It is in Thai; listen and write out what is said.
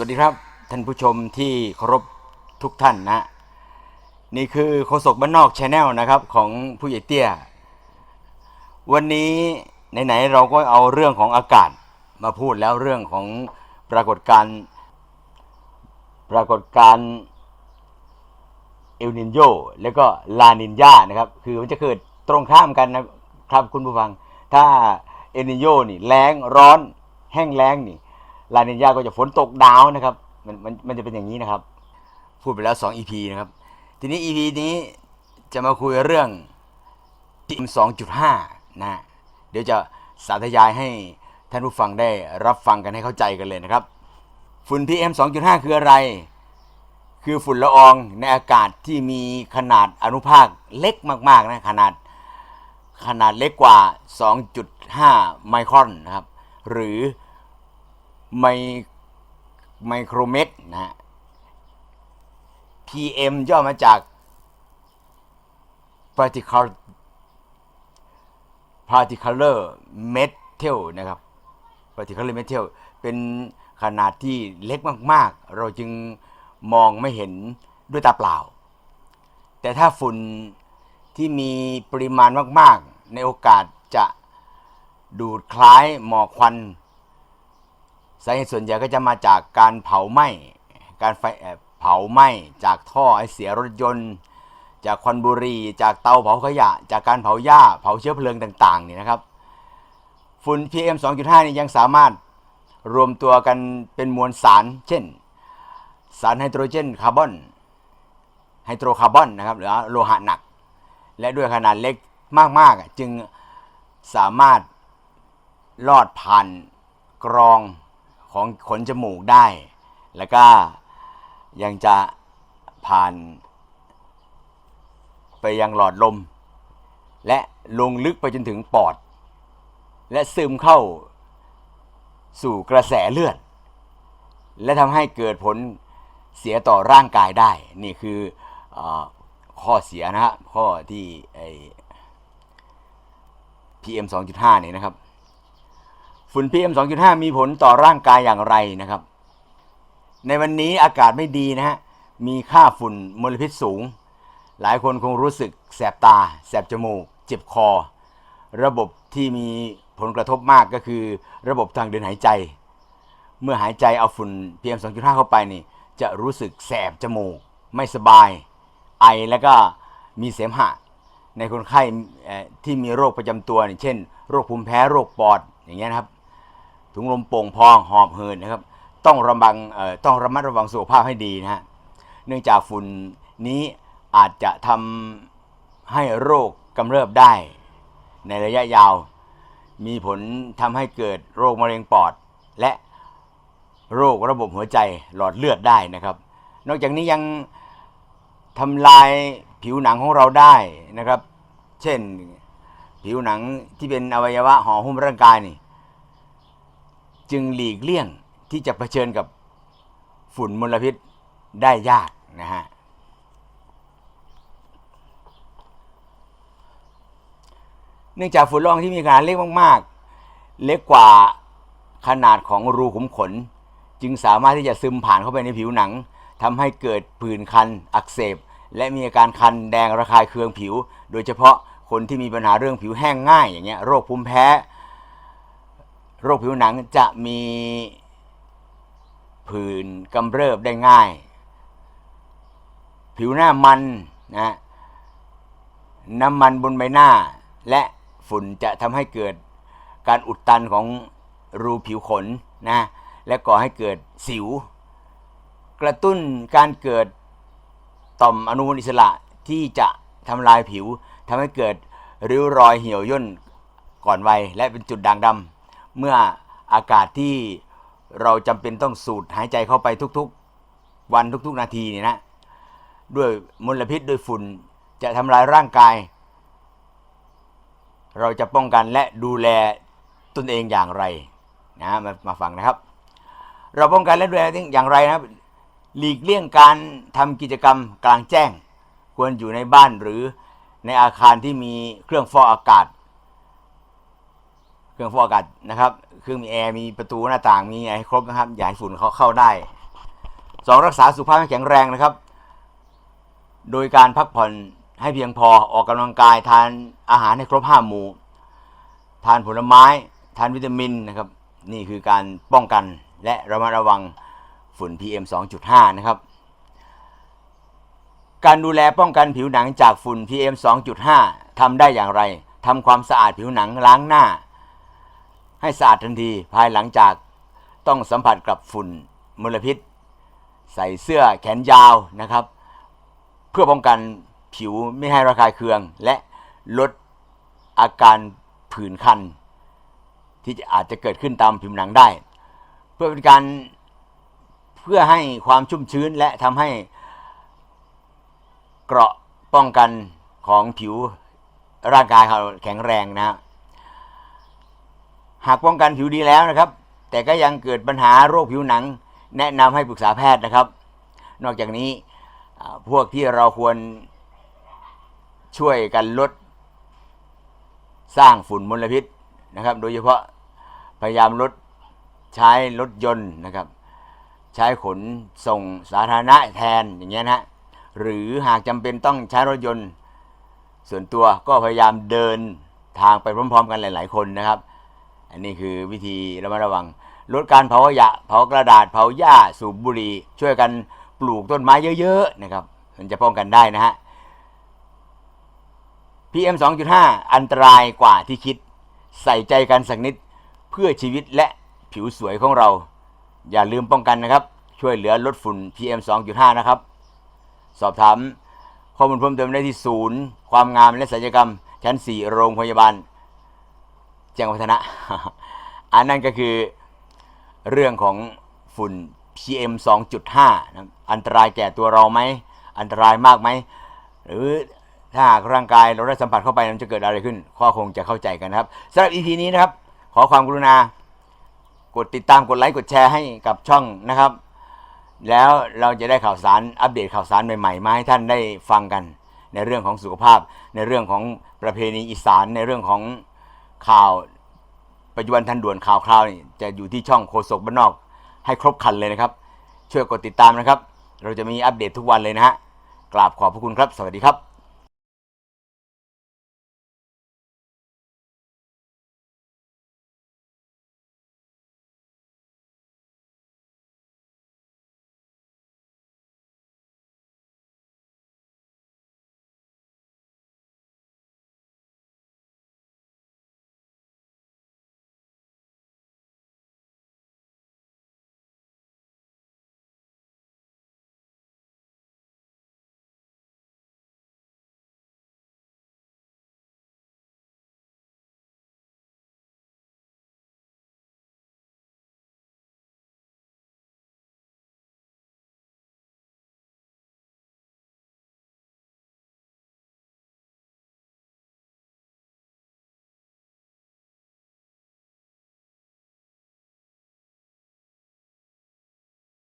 วัสดีครับ ท่านผู้ชมที่เคารพทุกท่านนะ นี่คือโฆษกบ้านนอกชาแนลนะครับของผู้ใหญ่เตี้ย วันนี้ไหนๆเราก็เอาเรื่องของอากาศมาพูดแล้วเรื่องของปรากฏการณ์ปรากฏการณ์เอลนินโยแล้วก็ลานินยานะครับ คือมันจะเกิดตรงข้ามกันนะครับคุณผู้ฟัง ถ้าเอลนินโยนี่แรงร้อนแห้งแล้งนี่ ลานินยาก็จะฝนตกดาวนะครับ มันมันมันจะเป็นอย่างนี้นะครับ พูดไปแล้ว 2 EP นะครับ ทีนี้ EP นี้จะมาคุยเรื่องจิม2.5 นะ เดี๋ยวจะสาธยายให้ท่านผู้ฟังได้รับฟังกันให้เข้าใจกันเลยนะครับ ฝุ่น PM 2.5 คืออะไร คือฝุ่นละอองในอากาศที่มีขนาดอนุภาคเล็กมากๆนะขนาดขนาดเล็กกว่า 2.5 ไมครอนนะครับ หรือ ไมไมโครเมตรนะฮะ PM ย่อมาจาก particle particular metal นะครับ particular metal เป็นขนาดที่เล็กมาก ๆ เราจึงมองไม่เห็นด้วยตาเปล่า แต่ถ้าฝุ่นที่มีปริมาณมาก ๆ ในโอกาสจะดูดคล้ายหมอกควัน สาเหตุส่วนใหญ่ก็จะมาจากการเผาไหม้การไฟเผาไหม้จากท่อไอเสียรถยนต์ จากควันบุหรี่จากเตาเผาขยะ จากการเผาหญ้าเผาเชื้อเพลิงต่างๆนี่นะครับฝุ่น PM 2.5นี่ยังสามารถรวมตัวกันเป็นมวลสาร เช่น สารไฮโดรเจนคาร์บอนไฮโดรคาร์บอนนะครับหรือโลหะหนัก และด้วยขนาดเล็กมาก ๆ จึงสามารถลอดผ่านกรอง ของขนจมูกได้ แล้วก็ยังจะผ่านไปยังหลอดลม และลงลึกไปจนถึงปอด และซึมเข้าสู่กระแสเลือด และทำให้เกิดผลเสียต่อร่างกายได้ นี่คืออข้อเสียนะฮะข้อที่ไอ PM 2.5 เนี่ยนะครับ ฝุ่น PM 2.5 มีผลต่อร่างกายอย่างไรนะครับ ในวันนี้อากาศไม่ดีนะฮะ มีค่าฝุ่นมลพิษสูง หลายคนคงรู้สึกแสบตา แสบจมูก เจ็บคอ ระบบที่มีผลกระทบมากก็คือ ระบบทางเดินหายใจ เมื่อหายใจเอาฝุ่น PM 2.5 เข้าไปนี่ จะรู้สึกแสบจมูก ไม่สบาย ไอแล้วก็มีเสมหะ ในคนไข้ที่มีโรคประจำตัวเช่น โรคภูมิแพ้ โรคปอดอย่างเงี้ยนะครับ ถุงลมโป่งพองหอบเหืดนะครับ ต้องระวังต้องระมัดระวังสุขภาพให้ดีนะฮะเนื่องจากฝุ่นนี้อาจจะทำให้โรคกำเริบได้ ในระยะยาว มีผลทำให้เกิดโรคมะเร็งปอด และโรคระบบหัวใจหลอดเลือดได้นะครับ นอกจากนี้ยังทำลายผิวหนังของเราได้นะครับ เช่น ผิวหนังที่เป็นอวัยวะห่อหุ้มร่างกายนี่ จึงหลีกเลี่ยงที่จะเผชิญกับฝุ่นมลพิษได้ยากนะฮะเนื่องจากฝุ่นละอองที่มีขนาดเล็กมาก ๆ เล็กกว่าขนาดของรูขุมขน จึงสามารถที่จะซึมผ่านเข้าไปในผิวหนังทำให้เกิดผื่นคันอักเสบ และมีอาการคันแดงระคายเคืองผิว โดยเฉพาะคนที่มีปัญหาเรื่องผิวแห้งง่ายอย่างเงี้ยโรคภูมิแพ้ โรคผิวหนังจะมีผื่นกำเริบได้ง่าย ผิวหน้ามันนะน้ำมันบนใบหน้า และฝุ่นจะทำให้เกิดการอุดตันของรูผิวขนนะและก่อให้เกิดสิว กระตุ้นการเกิดต่อมอนุมูลอิสระที่จะทำลายผิวทำให้เกิดริ้วรอยเหี่ยวย่นก่อนวัยและเป็นจุดด่างดำ เมื่ออากาศที่เราจำเป็นต้องสูดหายใจเข้าไปทุกๆ วันทุกๆ นาทีเนี่ยนะด้วยมลพิษด้วยฝุ่นจะทำลายร่างกาย เราจะป้องกันและดูแลตนเองอย่างไรนะมามาฟังนะครับ เราป้องกันและดูแลอย่างไรนะครับหลีกเลี่ยงการทำกิจกรรมกลางแจ้ง ควรอยู่ในบ้านหรือในอาคารที่มีเครื่องฟอกอากาศ เครื่องฟอกอากาศนะครับ เครื่องมีแอร์มีประตูหน้าต่างมีอะไรครบนะครับอย่าให้ฝุ่นเขาเข้าได้สองรักษาสุขภาพให้แข็งแรงนะครับ โดยการพักผ่อนให้เพียงพอออกกำลังกายทานอาหารให้ครบห้าหมู่ทานผลไม้ ทานวิตามินนะครับ นี่คือการป้องกันและระมัดระวังฝุ่น PM 2.5 นะครับ การดูแลป้องกันผิวหนังจากฝุ่น PM 2.5ทำได้อย่างไรทำความสะอาดผิวหนังล้างหน้า ให้สะอาดทันทีภายหลังจากต้องสัมผัสกับฝุ่นมลพิษ ใส่เสื้อแขนยาวนะครับ เพื่อป้องกันผิวไม่ให้ระคายเคือง และลดอาการผื่นคัน ที่อาจจะเกิดขึ้นตามผิวหนังได้ เพื่อเป็นการเพื่อให้ความชุ่มชื้นและทำให้เกราะป้องกันของผิวร่างกายเราแข็งแรงนะฮะ หากป้องกันผิวดีแล้วนะครับ แต่ก็ยังเกิดปัญหาโรคผิวหนัง แนะนำให้ปรึกษาแพทย์นะครับ นอกจากนี้พวกที่เราควรช่วยกันลด สร้างฝุ่นมลพิษนะครับ โดยเฉพาะพยายามลดใช้รถยนต์นะครับ ใช้ขนส่งสาธารณะแทนอย่างเงี้ยนะฮะหรือหากจำเป็นต้องใช้รถยนต์ ส่วนตัวก็พยายามเดินทางไปพร้อม ๆ กันหลาย ๆ คนนะครับ อันนี้คือวิธีระมัดระวัง ลดการเผาขยะ เผากระดาษ เผาหญ้า สูบบุหรี่ ช่วยกันปลูกต้นไม้เยอะๆนะครับ มันจะป้องกันได้นะฮะ PM 2.5 อันตรายกว่าที่คิด ใส่ใจกันสักนิดเพื่อชีวิตและผิวสวยของเรา อย่าลืมป้องกันนะครับ ช่วยเหลือลดฝุ่น PM 2.5 นะครับ สอบถามข้อมูลเพิ่มเติมได้ที่ศูนย์ ความงามและศัลยกรรม ชั้น 4 โรงพยาบาล แจ้งวัฒนะ อันนั้นก็คือเรื่องของฝุ่น PM 2.5นะอันตรายแก่ตัวเราไหม อันตรายมากไหม หรือถ้าหากร่างกายเราได้สัมผัสเข้าไปมันจะเกิดอะไรขึ้นข้อคงจะเข้าใจกันนะครับสำหรับ EP นี้นะครับ ขอความกรุณากดติดตามกดไลค์กดแชร์ให้กับช่องนะครับ แล้วเราจะได้ข่าวสารอัปเดตข่าวสารใหม่ๆมาให้ท่านได้ฟังกัน ในเรื่องของสุขภาพ ในเรื่องของประเพณีอีสานในเรื่องของ ข่าวปัจจุบันทันด่วนข่าวคราวนี่จะอยู่ที่ช่องโคศกบ้านนอก ให้ครบคันเลยนะครับ ช่วยกดติดตามนะครับ เราจะมีอัปเดตทุกวันเลยนะฮะกราบขอบพระคุณครับ สวัสดีครับ